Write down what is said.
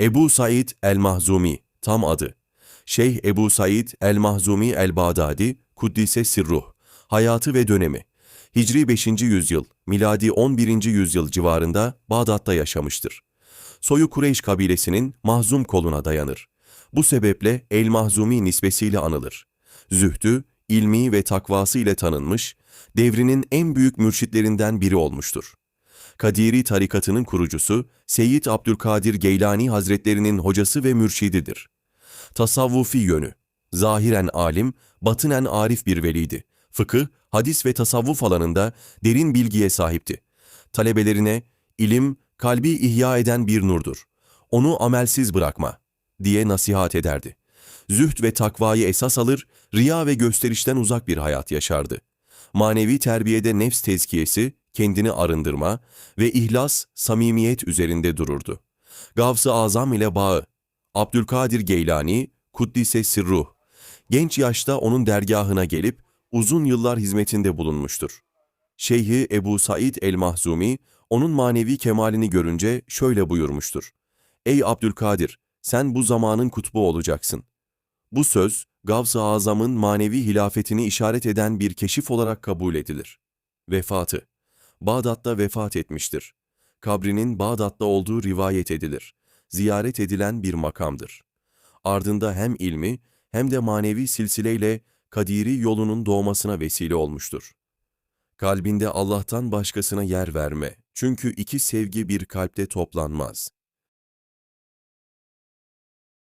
Ebu Said el-Mahzumi, tam adı. Şeyh Ebu Said el-Mahzumi el-Bağdadi, Kuddise Sirruh, hayatı ve dönemi. Hicri 5. yüzyıl, miladi 11. yüzyıl civarında Bağdat'ta yaşamıştır. Soyu Kureyş kabilesinin Mahzum koluna dayanır. Bu sebeple El-Mahzumi nisbesiyle anılır. Zühdü, ilmi ve takvası ile tanınmış, devrinin en büyük mürşitlerinden biri olmuştur. Kadiri tarikatının kurucusu Seyyid Abdülkadir Geylani Hazretlerinin hocası ve mürşididir. Tasavvufi yönü. Zahiren alim, batınen arif bir veliydi. Fıkıh, hadis ve tasavvuf alanında derin bilgiye sahipti. Talebelerine, ilim, kalbi ihya eden bir nurdur. Onu amelsiz bırakma, diye nasihat ederdi. Zühd ve takvayı esas alır, riya ve gösterişten uzak bir hayat yaşardı. Manevi terbiyede nefs tezkiyesi, kendini arındırma ve ihlas, samimiyet üzerinde dururdu. Gavs-ı Azam ile bağı, Abdülkadir Geylani, Kuddise Sirruh, genç yaşta onun dergahına gelip uzun yıllar hizmetinde bulunmuştur. Şeyhi Ebu Said el-Mahzumi, onun manevi kemalini görünce şöyle buyurmuştur. Ey Abdülkadir, sen bu zamanın kutbu olacaksın. Bu söz, Gavs-ı Azam'ın manevi hilafetini işaret eden bir keşif olarak kabul edilir. Vefatı Bağdat'ta vefat etmiştir. Kabrinin Bağdat'ta olduğu rivayet edilir. Ziyaret edilen bir makamdır. Ardında hem ilmi hem de manevi silsileyle Kadiri yolunun doğmasına vesile olmuştur. Kalbinde Allah'tan başkasına yer verme. Çünkü iki sevgi bir kalpte toplanmaz.